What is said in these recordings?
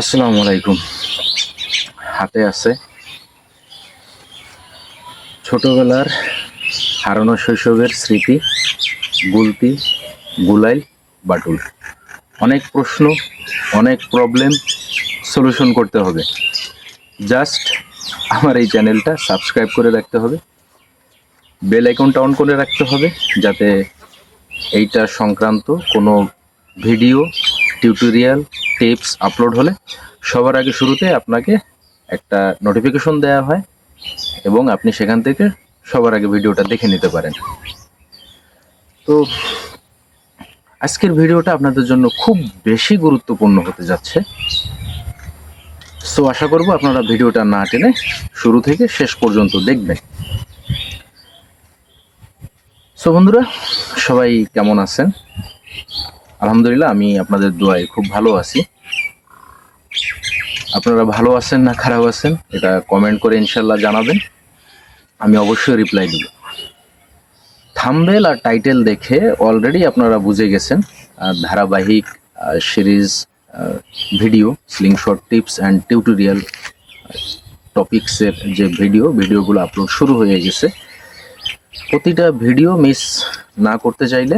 আসসালামু আলাইকুম। হাতে আছে ছোটবেলার হারানো শৈশবের স্মৃতি, গুলতি, গুলাইল, বাটুল। অনেক প্রশ্ন, অনেক প্রবলেম সলিউশন করতে হবে। জাস্ট আমার এই চ্যানেলটা সাবস্ক্রাইব করে রাখতে হবে। বেল আইকনটা অন করে রাখতে হবে যাতে এইটা সংক্রান্ত কোনো ভিডিও টিউটোরিয়াল টিপস আপলোড হলে সবার আগে শুরুতে আপনাকে একটা নোটিফিকেশন দেওয়া হয় এবং আপনি সেখান থেকে সবার আগে ভিডিওটা দেখে নিতে পারেন। তো আজকের ভিডিওটা আপনাদের জন্য খুব বেশি গুরুত্বপূর্ণ হতে যাচ্ছে। সো আশা করব আপনারা ভিডিওটা না টেনে শুরু থেকে শেষ পর্যন্ত দেখবেন। সো বন্ধুরা, সবাই কেমন আছেন? আলহামদুলিল্লাহ, আমি আপনাদের দোয়ায় খুব ভালো আছি। আপনারা ভালো আছেন না খারাপ আছেন, এটা কমেন্ট করে ইনশাল্লাহ জানাবেন। আমি অবশ্যই রিপ্লাই দেব। থামবেল আর টাইটেল দেখে অলরেডি আপনারা বুঝে গেছেন ধারাবাহিক series video slingshot tips and tutorial টপিক্সের যে ভিডিও ভিডিওগুলো আপলোড শুরু হয়ে গেছে। প্রতিটা ভিডিও মিস না করতে চাইলে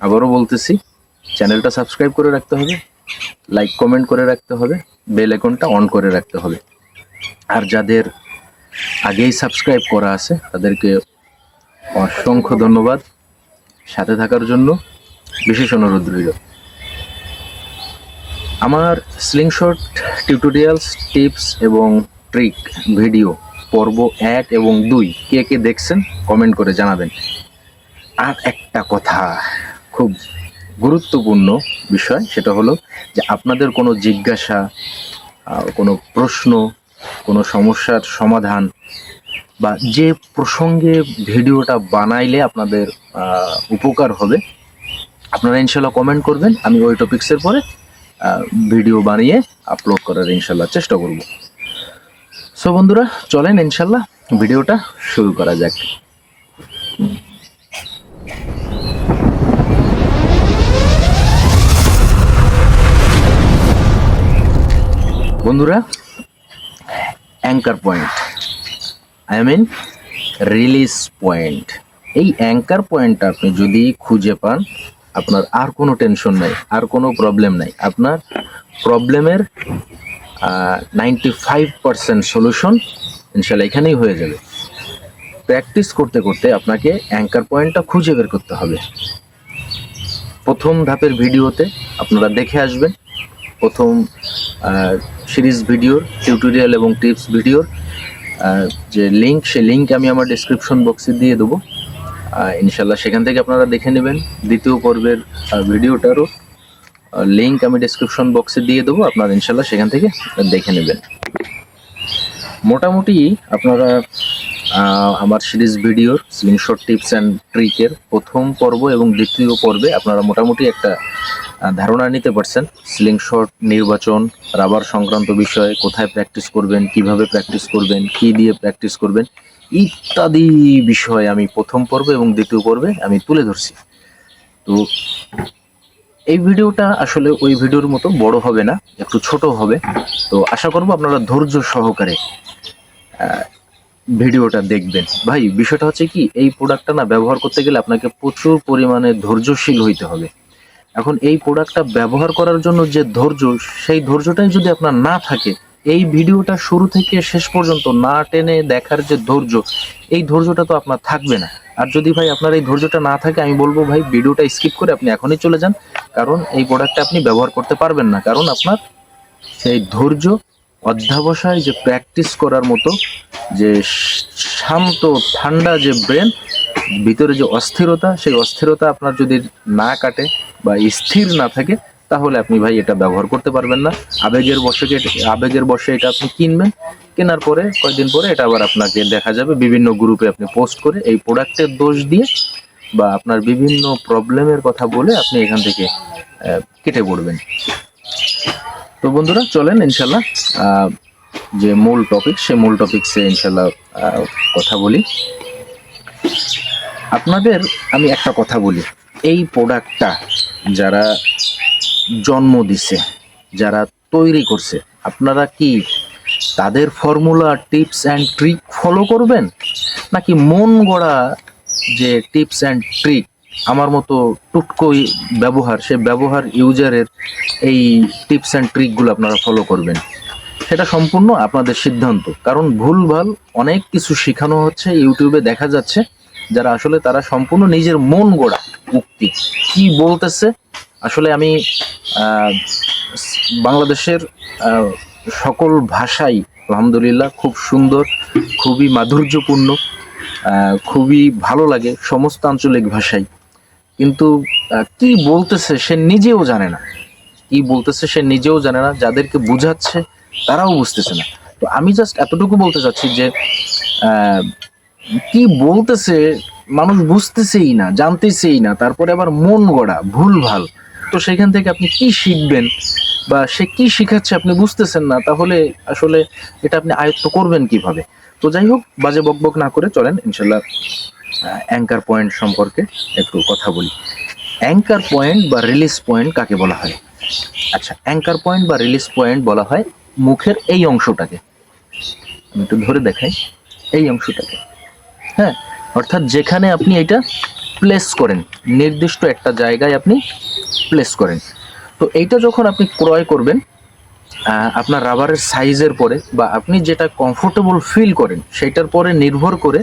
আবারও বলতেছি চ্যানেলটা সাবস্ক্রাইব করে রাখতে হবে লাইক কমেন্ট করে রাখতে হবে। বেল আইকনটা অন করে রাখতে হবে। আর যাদের আগেই সাবস্ক্রাইব করা আছে, তাদেরকে অসংখ্য ধন্যবাদ। সাথে থাকার জন্য বিশেষ অনুরোধ রইল। আমার স্লিংশট, টিউটোরিয়ালস, টিপস এবং ট্রিক, ভিডিও, পর্ব এক এবং দুই কে কে দেখছেন, কমেন্ট করে জানাবেন। আর একটা কথা খুব গুরুত্বপূর্ণ বিষয়, সেটা হলো যে আপনাদের কোনো জিজ্ঞাসা কোনো প্রশ্ন, কোনো সমস্যার সমাধান বা যে প্রসঙ্গে ভিডিওটা বানাইলে আপনাদের উপকার হবে, আপনারা ইনশাল্লাহ কমেন্ট করবেন, আমি ওই টপিক্সের পরে ভিডিও বানিয়ে আপলোড করার ইনশাল্লাহ চেষ্টা করব। সো বন্ধুরা, চলেন ইনশাল্লাহ, ভিডিওটা শুরু করা যাক। বন্ধুরা anchor point I mean release point এই অ্যাঙ্কার পয়েন্টটা আপনি যদি খুঁজে পান, আপনার আর কোনো টেনশন নাই, আর কোনো প্রবলেম নাই। আপনার প্রবলেমের নাইনটি ফাইভ পার্সেন্ট সলিউশন ইনশাল্লাহ এখানেই হয়ে যাবে। প্র্যাকটিস করতে করতে আপনাকে অ্যাঙ্কার পয়েন্টটা খুঁজে বের করতে হবে। প্রথম ধাপের ভিডিওতে আপনারা দেখে আসবেন। প্রথম সিরিজ ভিডিওর টিউটোরিয়াল এবং টিপস ভিডিওর যে লিঙ্ক সেই লিঙ্ক আমি আমার ডিসক্রিপশন বক্সে দিয়ে দেবো। ইনশাল্লাহ সেখান থেকে আপনারা দেখে নেবেন। দ্বিতীয় পর্বের ভিডিওটারও লিঙ্ক আমি ডিসক্রিপশন বক্সে দিয়ে দেবো। আপনারা ইনশাল্লাহ সেখান থেকে দেখে নেবেন। মোটামুটি আপনারা আমার সিরিজ ভিডিওর স্লিংশট টিপস অ্যান্ড ট্রিকের প্রথম পর্ব এবং দ্বিতীয় পর্বে আপনারা মোটামুটি একটা ধারণা নিতে পারছেন। স্লিংশট নির্বাচন, রাবার সংক্রান্ত বিষয়ে, কোথায় প্র্যাকটিস করবেন, কীভাবে প্র্যাকটিস করবেন, কি দিয়ে প্র্যাকটিস করবেন, ইত্যাদি বিষয় আমি প্রথম পর্বে এবং দ্বিতীয় পর্বে আমি তুলে ধরছি। তো এই ভিডিওটা আসলে ওই ভিডিওর মতো বড় হবে না, একটু ছোট হবে। তো আশা করব আপনারা ধৈর্য সহকারে ভিডিওটা দেখবেন। ভাই, বিষয়টা হচ্ছে কি, এই প্রোডাক্টটা না ব্যবহার করতে গেলে আপনাকে প্রচুর পরিমাণে ধৈর্যশীল হইতে হবে। এখন এই প্রোডাক্টটা ব্যবহার করার জন্য যে ধৈর্য, সেই ধৈর্যটাই যদি আপনার না থাকে, এই ভিডিওটা শুরু থেকে শেষ পর্যন্ত না টেনে দেখার যে ধৈর্য, এই ধৈর্যটা তো আপনার থাকবে না। আর যদি ভাই আপনার এই ধৈর্যটা না থাকে, আমি বলব ভাই, ভিডিওটা স্কিপ করে আপনি এখনই চলে যান, কারণ এই প্রোডাক্টটা আপনি ব্যবহার করতে পারবেন না। কারণ আপনার সেই ধৈর্য অধ্যাবসায় যে প্র্যাকটিস করার মতো, যে শান্ত, ঠান্ডা যে ব্রেন ভিতরে যে অস্থিরতা, সেই অস্থিরতা আপনার যদি না কাটে বা স্থির না থাকে, তাহলে আপনি ভাই এটা ব্যবহার করতে পারবেন না। আবেগের বসে আবেগের বসে এটা আপনি কিনবেন, কেনার পরে, কয়েকদিন পরে এটা আবার আপনাকে দেখা যাবে। বিভিন্ন গ্রুপে আপনি পোস্ট করে এই প্রোডাক্টের দোষ দিয়ে বা আপনার বিভিন্ন প্রবলেমের কথা বলে আপনি এখান থেকে কেটে পড়বেন। তো বন্ধুরা, চলেন ইনশাল্লাহ যে মূল টপিক সে মূল টপিকসে ইনশাল্লাহ কথা বলি। আপনাদের আমি একটা কথা বলি, এই প্রোডাক্টটা যারা জন্ম দিছে, যারা তৈরি করছে, আপনারা কি তাদের formula tips and trick follow করবেন? নাকি মন গড়া যে টিপস অ্যান্ড ট্রিক আমার মতো টুটকো ব্যবহার, সে ব্যবহার ইউজারের এই টিপস অ্যান্ড ট্রিকগুলো আপনারা ফলো করবেন। সেটা সম্পূর্ণ আপনাদের সিদ্ধান্ত। কারণ ভুলভাল অনেক কিছু শেখানো হচ্ছে, ইউটিউবে দেখা যাচ্ছে, যারা আসলে তারা সম্পূর্ণ নিজের মন গড়া উক্তি। কি বলতেছে? আসলে আমি বাংলাদেশের সকল ভাষাই আলহামদুলিল্লাহ খুব সুন্দর, খুবই মাধুর্যপূর্ণ খুবই ভালো লাগে সমস্ত আঞ্চলিক ভাষাই। কিন্তু কি বলতেছে সে নিজেও জানে না। কি বলতেছে সে নিজেও জানে না, যাদেরকে বুঝাচ্ছে তারাও বুঝতেছে না। তো আমি জাস্ট এতটুকু বলতে চাচ্ছি যে কি বলতেছে মানুষ বুঝতেছেই না, জানতেছেই না, তারপরে আবার মন গড়া ভুল ভালো তো সেখান থেকে আপনি কি শিখবেন বা সে কি শিখাচ্ছে আপনি বুঝতেছেন না, তাহলে আসলে এটা আপনি আয়ত্ত করবেন কীভাবে? তো যাই হোক, বাজে বকবক না করে চলেন, ইনশাল্লাহ। অ্যাঙ্কার পয়েন্ট সম্পর্কে একটু কথা বলি। অ্যাঙ্কার পয়েন্ট বা রিলিজ পয়েন্ট কাকে বলা হয়? আচ্ছা অ্যাঙ্কার পয়েন্ট বা রিলিজ পয়েন্ট বলা হয় মুখের এই অংশটাকে। আমি একটু ধরে দেখাই, এই অংশটাকে। হ্যাঁ অর্থাৎ যেখানে আপনি এটা প্লেস করেন, নির্দিষ্ট একটা জায়গায় আপনি প্লেস করেন। তো এইটা যখন আপনি ক্রয় করবেন আপনার রাবারের সাইজের পরে বা আপনি যেটা কমফোর্টেবল ফিল করেন, সেটার পরে নির্ভর করে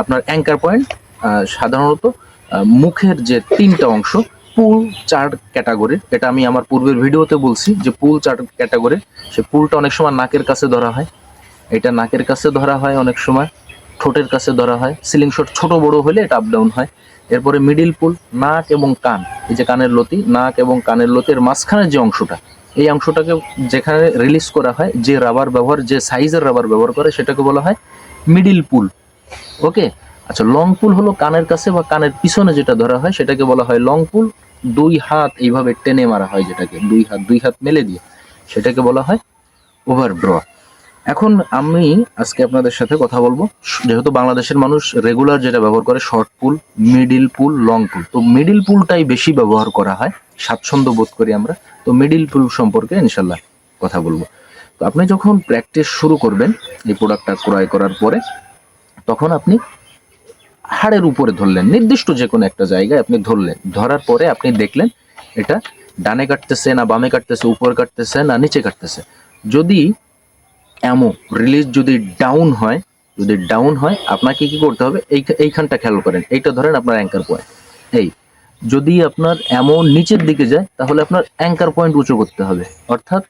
আপনার অ্যাঙ্কার পয়েন্ট সাধারণত মুখের যে তিনটা অংশ পুল চার ক্যাটাগরির এটা আমি আমার পূর্বের ভিডিওতে বলছি যে পুল চার ক্যাটাগরি সে পুলটা অনেক সময় নাকের কাছে ধরা হয়। এটা নাকের কাছে ধরা হয় অনেক সময়, ঠোঁটের কাছে ধরা হয়। সিলিং শট ছোট বড় হলে এটা আপ ডাউন হয়। এরপরে মিডিল পুল নাক এবং কান, এই যে কানের লতি, নাক এবং কানের লতির মাঝখানের যে অংশটা এই অংশটাকে যেখানে রিলিজ করা হয়, যে রাবার ব্যবহার, যে সাইজের রাবার ব্যবহার করে, সেটাকে বলা হয় মিডিল পুল ওকে আচ্ছা লং পুল হলো কানের কাছে বা কানের পিছনে যেটা ধরা হয়, সেটাকে বলা হয় লং পুল দুই হাত এইভাবে টেনে মারা হয় যেটাকে, দুই হাত দুই হাত মেলে দিয়ে। সেটাকে বলা হয় ওভার ড্র এখন আমি আজকে আপনাদের সাথে কথা বলব। যেহেতু বাংলাদেশের মানুষ রেগুলার যেটা ব্যবহার করে short pull middle pull long pull তো মিডিল পুলটাই বেশি ব্যবহার করা হয়, স্বাচ্ছন্দ্য বোধ করি আমরা। তো মিডিল পুল সম্পর্কে ইনশাল্লাহ কথা বলব। তো আপনি যখন প্র্যাকটিস শুরু করবেন, এই প্রোডাক্টটা ক্রয় করার পরে, তখন আপনি হাড়ের উপরে ধরলেন, নির্দিষ্ট যে কোনো একটা জায়গায় আপনি ধরলেন। ধরার পরে আপনি দেখলেন, এটা ডানে কাটতেছে না বামে কাটতেছে, উপরে কাটতেছে না নিচে কাটতেছে। যদি এমো রিলিজ যদি ডাউন হয়, যদি ডাউন হয়, আপনাকে কি করতে হবে? এই, এইখানটা খেয়াল করেন। এইটা ধরেন আপনার অ্যাঙ্কার পয়েন্ট এই যদি আপনার এমন নিচের দিকে যায়, তাহলে আপনার অ্যাঙ্কার পয়েন্ট উঁচু করতে হবে। অর্থাৎ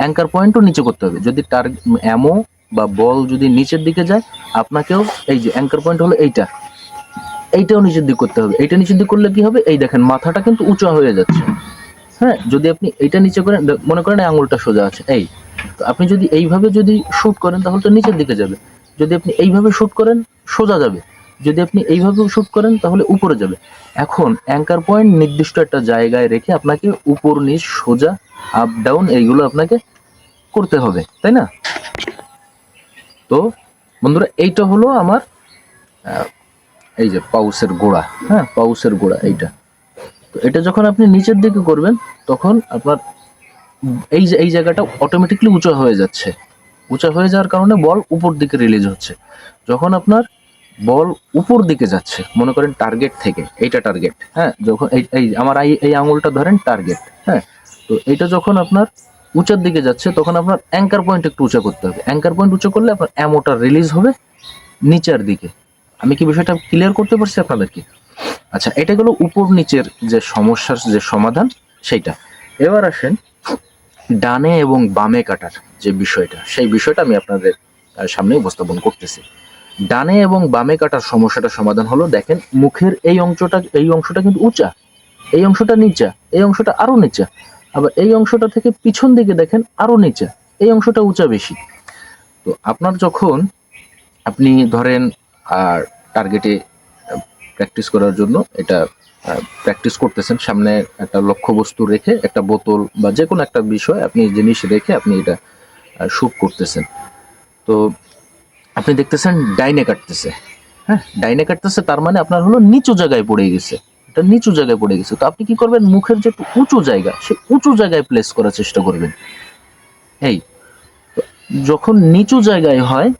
অ্যাঙ্কার পয়েন্টও নিচে করতে হবে। যদি টার অ্যামো বা বল যদি নিচের দিকে যায়, আপনাকেও এই যে অ্যাঙ্কার পয়েন্ট হলো এইটা। এইটাও নিচের দিক করতে হবে। এইটা নিচের দিক করলে কি হবে? এই দেখেন, মাথাটা কিন্তু উঁচু হয়ে যাচ্ছে। হ্যাঁ যদি আপনি এইটা নিচে করেন মনে করেন আঙুলটা সোজা আছে, এই। তো আপনি যদি এইভাবে যদি শ্যুট করেন, তাহলে তো নিচের দিকে যাবে। যদি আপনি এইভাবে শ্যুট করেন, সোজা যাবে। যদি আপনি এইভাবে শুট করেন, তাহলে উপরে যাবে। এখন অ্যাঙ্কার পয়েন্ট নির্দিষ্ট একটা জায়গায় রেখে আপনাকে উপর নিচ সোজা আপ ডাউন এইগুলো আপনাকে করতে হবে, তাই না? তো, বন্ধুরা, এইটা হলো আমার এই যে পাউসের গোড়া হ্যাঁ পাউসের গোড়া এইটা। তো এটা যখন আপনি নিচের দিকে করবেন, তখন আপনার এই যে, এই জায়গাটা অটোমেটিকলি উঁচা হয়ে যাচ্ছে। উঁচা হয়ে যাওয়ার কারণে বল উপর দিকে রিলিজ হচ্ছে। যখন আপনার বল উপর দিকে যাচ্ছে। মনে করেন টার্গেট থেকে, এইটা টার্গেট হ্যাঁ? যখন এই এই আমার এই আঙুলটা ধরেন টার্গেট হ্যাঁ? তো এটা যখন আপনার উঁচার দিকে যাচ্ছে, তখন আপনার অ্যাঙ্কার পয়েন্ট একটু উঁচা করতে হবে। অ্যাঙ্কার পয়েন্ট উঁচু করলে আপনার অ্যামোটা রিলিজ হবে নিচের দিকে। আমি কি বিষয়টা ক্লিয়ার করতে পারছি আপনাদেরকে? আচ্ছা এটা গেলো উপর নিচের যে সমস্যার যে সমাধান, সেইটা। এবার আসেন ডানে এবং বামে কাটার যে বিষয়টা, সেই বিষয়টা আমি আপনাদের সামনে উপস্থাপন করতেছি। ডানে এবং বামে কাটার সমস্যাটা সমাধান হলো, দেখেন মুখের এই অংশটা এই অংশটা কিন্তু উঁচা, এই অংশটা নিচা, এই অংশটা আরও নিচা। আবার এই অংশটা থেকে পিছন দিকে দেখেন আরও নিচা, এই অংশটা উঁচা বেশি। তো আপনার যখন আপনি ধরেন, আর টার্গেটে প্র্যাকটিস করার জন্য এটা প্র্যাকটিস করতেছেন, সামনে একটা লক্ষ্যবস্তু রেখে একটা বোতল বা যে কোনো একটা বিষয় আপনি জিনিস রেখে আপনি এটা শ্যুট করতেছেন। তো আপনি দেখতেছেন ডাইনে কাটতেছে। হ্যাঁ ডাইনে কাটতেছে, তার মানে আপনার হলো নিচু জায়গায় পড়ে গেছে। এটা নিচু জায়গায় পড়ে গেছে। তো আপনি কি করবেন? মুখের যে উঁচু জায়গা, সে উঁচু জায়গায় প্লেস করার চেষ্টা করবেন। এই যখন নিচু জায়গায় হয়,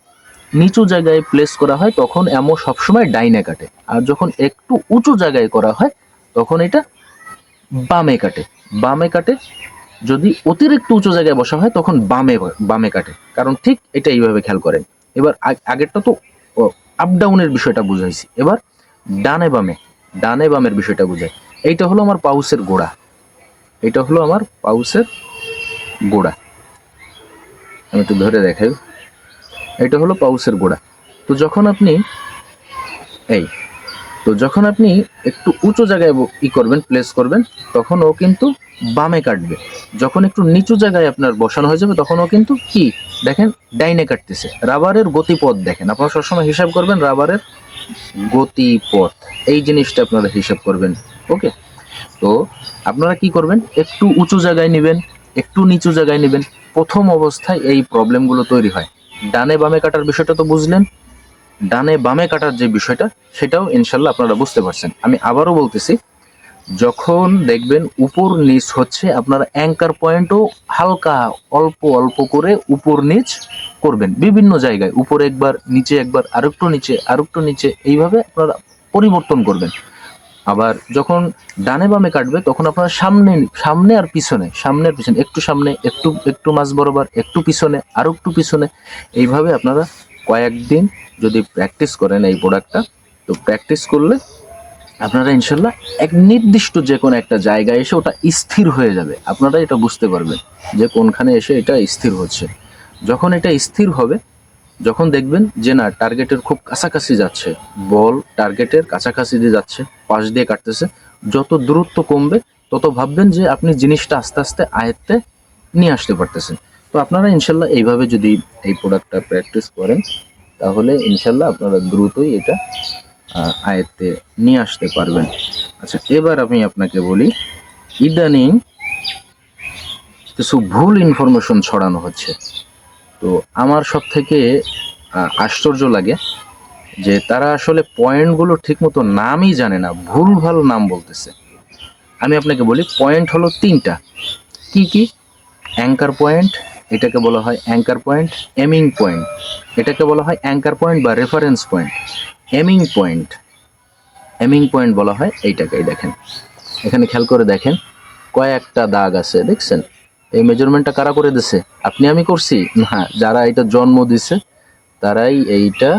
নিচু জায়গায় প্লেস করা হয়, তখন এমো সবসময় ডাইনে কাটে। আর যখন একটু উঁচু জায়গায় করা হয়, তখন এটা বামে কাটে। বামে কাটে, যদি অতিরিক্ত উঁচু জায়গায় বসা হয়, তখন বামে বামে কাটে। কারণ ঠিক এটা এইভাবে খেয়াল করেন। এবার আগ- আগেরটা তো আপ ডাউনের বিষয়টা বুঝাইছি। এবার ডানে বামে, ডানে বামের বিষয়টা বুঝাই। এইটা হলো আমার পাউসের গোড়া। এটা হলো আমার পাউসের গোড়া। আমি একটু ধরে দেখাই। এটা হলো পাউসের গোড়া। তো যখন আপনি, এই, তো যখন আপনি একটু উঁচু জায়গায় ই করবেন প্লেস করবেন, তখন ও কিন্তু বামে কাটবে। যখন একটু নিচু জায়গায় আপনার বসানো হয়ে যাবে, তখন ও কিন্তু কি? দেখেন, ডাইনে কাটতেছে। রাবারের গতিপথ দেখেন। আপনারা সবসময় হিসাব করবেন রাবারের গতিপথ। এই জিনিসটা আপনারা হিসাব করবেন। ওকে? তো আপনারা কি করবেন? একটু উঁচু জায়গায় নেবেন, একটু নিচু জায়গায় নেবেন। প্রথম অবস্থায় এই প্রবলেমগুলো তৈরি হয়। ডানে বামে কাটার বিষয়টা তো বুঝলেন। ডানে বামে কাটার যে বিষয়টা, সেটাও ইনশাল্লাহ আপনারা বুঝতে পারছেন। আমি আবারও বলতেছি যখন দেখবেন উপর নিচ হচ্ছে, আপনারা অ্যাঙ্কার পয়েন্টও হালকা অল্প অল্প করে উপর নিচ করবেন। বিভিন্ন জায়গায়, উপরে একবার, নিচে একবার, আরেকটু নিচে আরেকটু নিচে, এইভাবে আপনারা পরিবর্তন করবেন। আবার যখন ডানে বামে কাটবে, তখন আপনার সামনে সামনে আর পিছনে, সামনে আর পিছনে, একটু সামনে, একটু একটু মাঝ বরাবর, একটু পিছনে আর একটু পিছনে, এইভাবে আপনারা কয়েকদিন যদি প্র্যাকটিস করেন এই প্রোডাক্টটা তো প্র্যাকটিস করলে আপনারা ইনশাল্লাহ এক নির্দিষ্ট যে কোনো একটা জায়গায় এসে ওটা স্থির হয়ে যাবে। আপনারা এটা বুঝতে পারবেন যে কোনখানে এসে এটা স্থির হচ্ছে। যখন এটা স্থির হবে, যখন দেখবেন যে না টার্গেটের খুব কাছাকাছি যাচ্ছে, বল টার্গেটের কাছাকাছি দিয়ে যাচ্ছে, পাশ দিয়ে কাটতেছে, যত দূরত্ব কমবে, তত ভাববেন যে আপনি জিনিসটা আস্তে আস্তে আয়ত্তে নিয়ে আসতে পারতেছেন। তো আপনারা ইনশাল্লাহ এইভাবে যদি এই প্রোডাক্টটা প্র্যাকটিস করেন, তাহলে ইনশাল্লাহ আপনারা দ্রুতই এটা আয়ত্তে নিয়ে আসতে পারবেন। আচ্ছা এবার আমি আপনাকে বলি, ইদানিং কিছু ভুল ইনফরমেশন ছড়ানো হচ্ছে। তো আমার সব থেকে আশ্চর্য লাগে যে তারা আসলে পয়েন্টগুলো ঠিকমতো নামই জানে না ভুল ভুলভাল নাম বলতেছে। আমি আপনাকে বলি পয়েন্ট হলো তিনটা। কি কি? অ্যাঙ্কার পয়েন্ট এটাকে বলা হয় অ্যাঙ্কার পয়েন্ট এমিং পয়েন্ট এটাকে বলা হয় অ্যাঙ্কার পয়েন্ট বা reference point aiming point aiming point বলা হয় এইটাকেই, দেখেন। এখানে খেয়াল করে দেখেন, কয়েকটা দাগ আছে, দেখছেন? এই মেজারমেন্টটা কারা করে দিছে? আপনি, আমি করছি? না, যারা এটা জন্ম দিছে, তারাই এইটা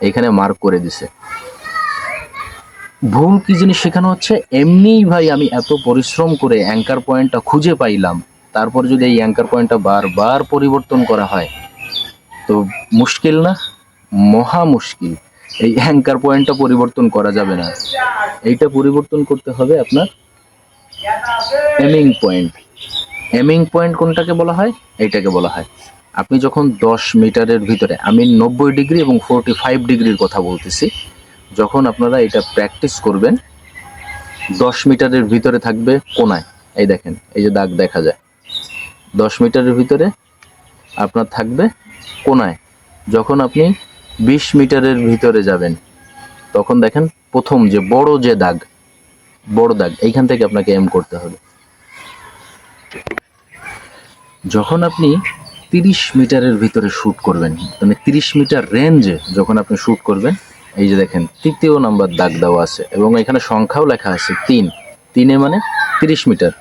এখানে মার্ক করে দিছে। ভুল কি জিনিস শেখানো হচ্ছে? এমনিই ভাই আমি এত পরিশ্রম করে অ্যাঙ্কার পয়েন্টটা খুঁজে পাইলাম। তারপর যদি এই অ্যাঙ্কার পয়েন্টটা বারবার পরিবর্তন করা হয়, তো মুশকিল না? মহা মুশকিল। এই অ্যাঙ্কার পয়েন্টটা পরিবর্তন করা যাবে না। এইটা পরিবর্তন করতে হবে আপনার এমিং পয়েন্ট এমিং পয়েন্ট কোনটাকে বলা হয়? এইটাকে বলা হয়। আপনি যখন দশ মিটারের ভিতরে, আমি নব্বই ডিগ্রি এবং ফোরটি ফাইভ ডিগ্রির কথা বলতেছি, যখন আপনারা এটা প্র্যাকটিস করবেন, দশ মিটারের ভিতরে থাকবে কোনায়। এই দেখেন, এই যে দাগ দেখা যায়। দশ মিটারের ভিতরে আপনার থাকবে কোনায়। যখন আপনি বিশ মিটারের ভিতরে যাবেন। তখন দেখেন প্রথম যে বড় যে দাগ, বড় দাগ, এইখান থেকে আপনাকে এম করতে হবে। যখন আপনি তিরিশ মিটারের ভিতরে শ্যুট করবেন মানে তিরিশ মিটার রেঞ্জে যখন আপনি শ্যুট করবেন, এই যে দেখেন, তৃতীয় নাম্বার দাগ দেওয়া আছে এবং এখানে সংখ্যাও লেখা আছে তিন। তিনে মানে তিরিশ মিটার।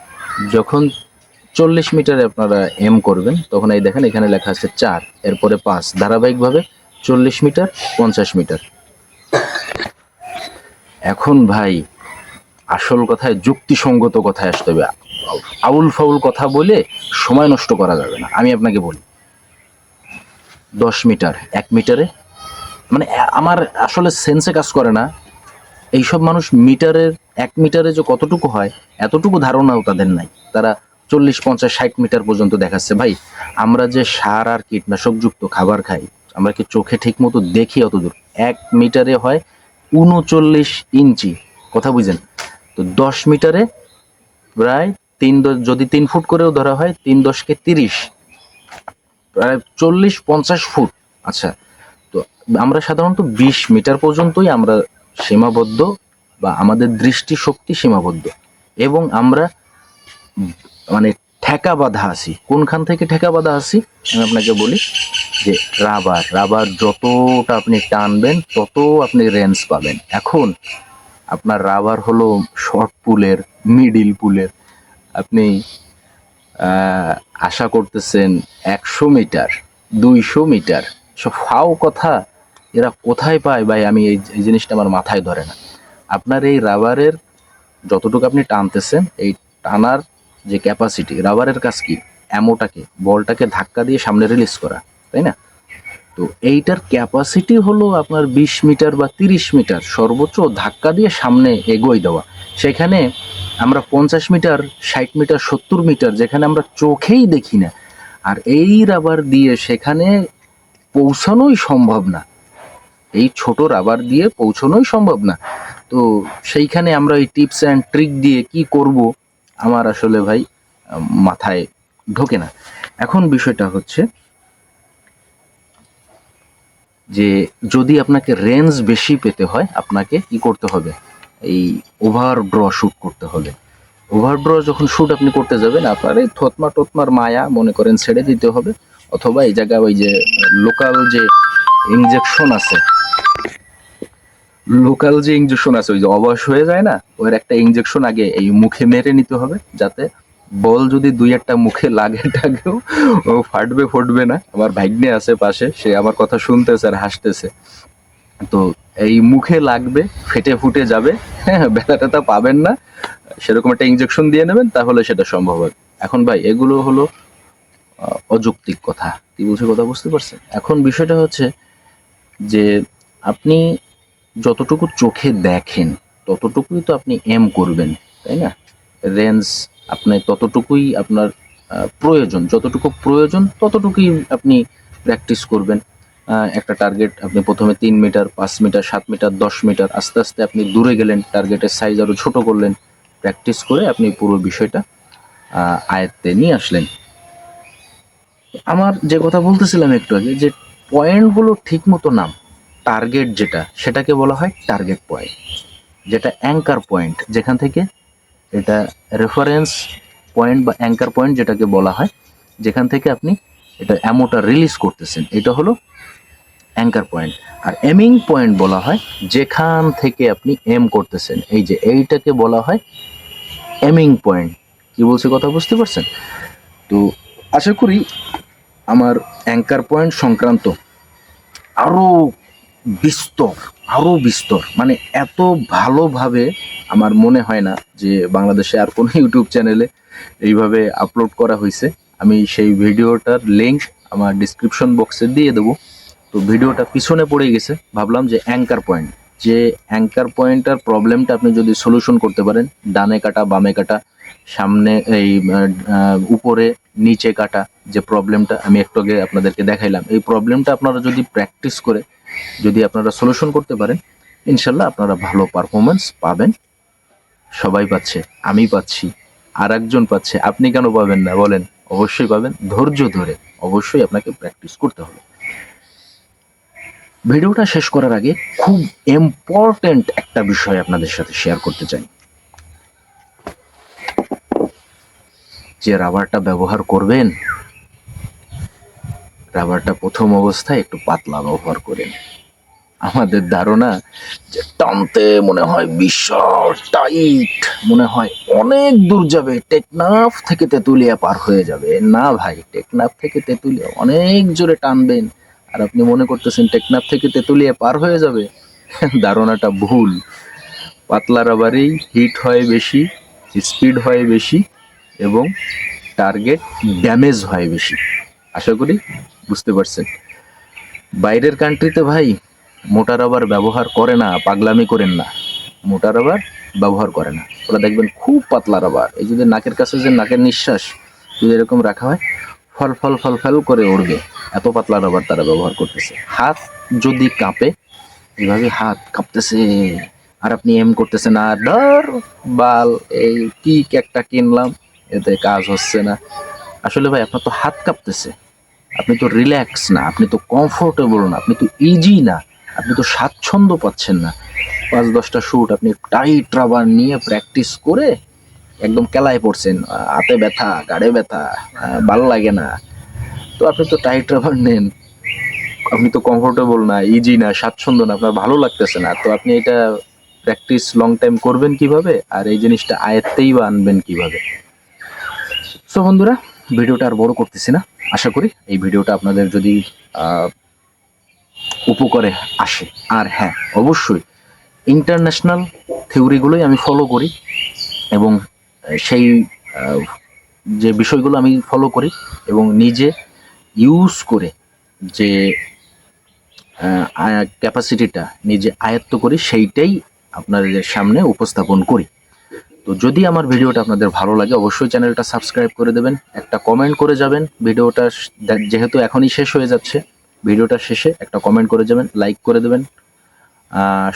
যখন চল্লিশ মিটারে আপনারা এম করবেন, তখন এই দেখেন এখানে লেখা আছে চার, এরপরে পাঁচ। ধারাবাহিকভাবে চল্লিশ মিটার, পঞ্চাশ মিটার। এখন ভাই, আসল কথায় যুক্তিসঙ্গত কথায় আসতে হবে। আউল ফাউল কথা বলে সময় নষ্ট করা যাবে না। আমি আপনাকে বলি, দশ মিটার, এক মিটারে মানে আমার আসলে সেন্সে কাজ করে না। এইসব মানুষ মিটারের, এক মিটারে যে কতটুকু হয়, এতটুকু ধারণাও তাদের নাই। তারা চল্লিশ, পঞ্চাশ, ষাট মিটার পর্যন্ত দেখাচ্ছে। ভাই, আমরা যে সার আর কীটনাশকযুক্ত খাবার খাই আমরা কি চোখে ঠিক মতো দেখি অত দূর এক মিটারে হয় উনচল্লিশ ইঞ্চি। কথা বুঝেন? তো দশ মিটারে প্রায় তিন যদি তিন ফুট করেও ধরা হয়, তিন দশকে তিরিশ। প্রায় চল্লিশ পঞ্চাশ ফুট। আচ্ছা তো আমরা সাধারণত বিশ মিটার পর্যন্তই আমরা সীমাবদ্ধ বা আমাদের দৃষ্টিশক্তি সীমাবদ্ধ। এবং আমরা মানে ঠেকা বাঁধা আছি কোনখান থেকে ঠেকা বাঁধা আসি আমি আপনাকে বলি যে রাবার। রাবার যতটা আপনি টানবেন, তত আপনি রেঞ্জ পাবেন। এখন আপনার রাবার হলো শর্ট পুলের, মিডিল পুলের। আপনি আশা করতেছেন একশো মিটার, দুইশো মিটার। সব ফাও কথা এরা কোথায় পায় ভাই? আমি এই জিনিসটা আমার মাথায় ধরে না। আপনার এই রাবারের যতটুকু আপনি টানতেছেন, এই টানার যে ক্যাপাসিটি রাবারের কাজ কি? অ্যামোটাকে বলটাকে ধাক্কা দিয়ে সামনে রিলিজ করা, তাই না? তো এইটার ক্যাপাসিটি হলো আপনার বিশ মিটার বা তিরিশ মিটার, সর্বোচ্চ ধাক্কা দিয়ে সামনে এগোয় দেওয়া। সেখানে আমরা পঞ্চাশ মিটার, ষাট মিটার, সত্তর মিটার, যেখানে আমরা চোখেই দেখি না, আর এই রাবার দিয়ে সেখানে পৌঁছানোই সম্ভব না। এই ছোট রাবার দিয়ে পৌঁছানোই সম্ভব না। তো সেইখানে আমরা এই টিপস অ্যান্ড ট্রিক দিয়ে কি করব? আমার আসলে ভাই মাথায় ঢোকে না। এখন বিষয়টা হচ্ছে যে যদি আপনাকে রেঞ্জ বেশি পেতে হয়, আপনাকে কি করতে হবে? এই ওভার ড্র শ্যুট করতে হবে। ওভার ড্র যখন শ্যুট আপনি করতে যাবেন, আপনার এই থতমা টতমার মায়া মনে করেন ছেড়ে দিতে হবে, অথবা এই জায়গায় ওই যে লোকাল যে ইনজেকশন আছে লোকাল যে ইঞ্জেকশন আছে, ওই যে অবশ হয়ে যায় না, ওর একটা ইঞ্জেকশন আগে এই মুখে মেরে নিতে হবে, যাতে বল যদি দুই একটা মুখে লাগে টাকেও ও ফাটবে, ফুটবে না। আমার ভাগ্নে আছে পাশে, সে আমার কথা শুনতেছে আর হাসতেছে। তো এই মুখে লাগবে, ফেটে ফুটে যাবে হ্যাঁ ব্যথা ট্যাথা পাবেন না। সেরকম একটা ইঞ্জেকশন দিয়ে নেবেন, তাহলে সেটা সম্ভব হবে। এখন ভাই, এগুলো হলো অযৌক্তিক কথা। কি বলছি কথা বুঝতে পারছেন? এখন বিষয়টা হচ্ছে যে আপনি যতটুকু চোখে দেখেন, ততটুকুই তো আপনি এম করবেন, তাই না? রেঞ্জ আপনি ততটুকুই আপনার প্রয়োজন। যতটুকু প্রয়োজন, ততটুকুই আপনি প্র্যাকটিস করবেন। একটা টার্গেট আপনি প্রথমে তিন মিটার পাঁচ মিটার সাত মিটার দশ মিটার আস্তে আস্তে আপনি দূরে গেলেন টার্গেটের সাইজ আরও ছোট করলেন প্র্যাকটিস করে আপনি পুরো বিষয়টা আয়ত্তে নিয়ে আসলেন। আমার যে কথা বলতেছিলাম একটু আগে, যে পয়েন্টগুলো ঠিক মতো নাম টার্গেট যেটা, সেটাকে বলা হয় টার্গেট পয়েন্ট যেটা অ্যাঙ্কার পয়েন্ট যেখান থেকে এটা রেফারেন্স পয়েন্ট বা অ্যাঙ্কার পয়েন্ট যেটাকে বলা হয়, যেখান থেকে আপনি এটা অ্যামোটা রিলিজ করতেছেন, এটা হলো অ্যাঙ্কার পয়েন্ট আর এমিং পয়েন্ট বলা হয় যেখান থেকে আপনি এম করতেছেন, এই যে এইটাকে বলা হয় এমিং পয়েন্ট কি বলছে কথা বুঝতে পারছেন? তো আশা করি আমার অ্যাঙ্কার পয়েন্ট সংক্রান্ত আরও বিস্তর আরও বিস্তর। মানে এত ভালোভাবে আমার মনে হয় না যে বাংলাদেশে আর কোনো ইউটিউব চ্যানেলে এইভাবে আপলোড করা হয়েছে। আমি সেই ভিডিওটার লিঙ্ক আমার ডিসক্রিপশন বক্সে দিয়ে দেবো। তো ভিডিওটা পিছনে পড়ে গেছে। ভাবলাম যে অ্যাঙ্কার পয়েন্ট যে অ্যাঙ্কার পয়েন্টটার প্রবলেমটা আপনি যদি সলিউশন করতে পারেন, ডানে কাটা, বামে কাটা, সামনে এই উপরে, নিচে কাটা যে প্রবলেমটা আমি একটু আগে আপনাদেরকে দেখাইলাম। এই প্রবলেমটা আপনারা যদি প্র্যাকটিস করে যদি আপনারা সলিউশন করতে পারেন, ইনশাল্লাহ আপনারা ভালো পারফরমেন্স পাবেন। সবাই পাচ্ছে, আমি পাচ্ছি, আর একজন পাচ্ছে, আপনি কেন পাবেন না? বলেন, অবশ্যই পাবেন, ধৈর্য ধরে অবশ্যই আপনাকে প্র্যাকটিস করতে হবে। ভিডিওটা শেষ করার আগে খুব ইম্পর্ট্যান্ট একটা বিষয় আপনাদের সাথে শেয়ার করতে চাই। যে রাবারটা ব্যবহার করবেন রাবারটা প্রথম অবস্থায় একটু পাতলা ব্যবহার করেন আমাদের ধারণা যে টানতে মনে হয় বিশাল, টাইট, মনে হয় অনেক দূর যাবে, টেকনাফ থেকে তেঁতুলিয়া পার হয়ে যাবে। না ভাই, টেকনাফ থেকে তেঁতুলিয়া অনেক জোরে টানবেন। আর আপনি মনে করতেছেন টেকনাফ থেকে তেঁতুলিয়া পার হয়ে যাবে? ধারণাটা ভুল। পাতলা রাবারেই হিট হয় বেশি, স্পিড হয় বেশি এবং টার্গেট ড্যামেজ হয় বেশি। আশা করি বুঝতে পারছেন। বাইরের কান্ট্রিতে ভাই মোটা রাবার ব্যবহার করে না, পাগলামি করেন না। মোটা রাবার ব্যবহার করে না। ওরা দেখবেন খুব পাতলা রাবার। এই যদি নাকের কাছে যে নাকের নিঃশ্বাস যদি এরকম রাখা হয়, ফল ফল ফল ফল করে উড়বে। এত পাতলা রাবার তারা ব্যবহার করতেছে। হাত যদি কাঁপে এভাবে হাত কাঁপতেছে। আর আপনি এম করতেছেন, আর ধর, বাল, এই কিক একটা কিনলাম, এতে কাজ হচ্ছে না। আসলে ভাই, আপনার তো হাত কাঁপতেছে। আপনি তো রিল্যাক্স না, আপনি তো কমফোর্টেবল না, আপনি তো ইজি না, আপনি তো স্বাচ্ছন্দ্য পাচ্ছেন না। পাঁচ দশটা শ্যুট আপনি টাইট রাবার নিয়ে প্র্যাকটিস করে একদম কেলায় পড়ছেন, হাতে ব্যথা, গাড়ে ব্যথা, ভালো লাগে না। তো আপনি তো টাইট রাবার নেন। আপনি তো কমফোর্টেবল না ইজি না, স্বাচ্ছন্দ্য না, আপনার ভালো লাগতেছে না। তো আপনি এটা প্র্যাকটিস লং টাইম করবেন কীভাবে? আর এই জিনিসটা আয়ত্তেই বা আনবেন কীভাবে? সো বন্ধুরা ভিডিওটা আর বড় করতেছি না। আশা করি এই ভিডিওটা আপনাদের যদি উপকারে আসে। আর হ্যাঁ অবশ্যই ইন্টারন্যাশনাল থিওরিগুলোই আমি ফলো করি এবং সেই যে বিষয়গুলো আমি ফলো করি এবং নিজে ইউজ করে যে ক্যাপাসিটিটা নিজে আয়ত্ত করি, সেইটাই আপনাদের সামনে উপস্থাপন করি। তো যদি আমার ভিডিওটা আপনাদের ভালো লাগে, অবশ্যই চ্যানেলটা সাবস্ক্রাইব করে দেবেন, একটা কমেন্ট করে যাবেন, ভিডিওটা যেহেতু এখনই শেষ হয়ে যাচ্ছে, ভিডিওটা শেষে একটা কমেন্ট করে যাবেন লাইক করে দেবেন।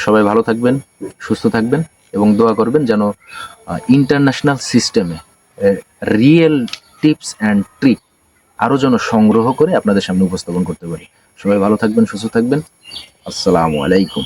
সবাই ভালো থাকবেন, সুস্থ থাকবেন, এবং দোয়া করবেন যেন ইন্টারন্যাশনাল সিস্টেমে রিয়েল টিপস অ্যান্ড ট্রিক আরও যেন সংগ্রহ করে আপনাদের সামনে উপস্থাপন করতে পারি। সবাই ভালো থাকবেন, সুস্থ থাকবেন। আসসালামু আলাইকুম।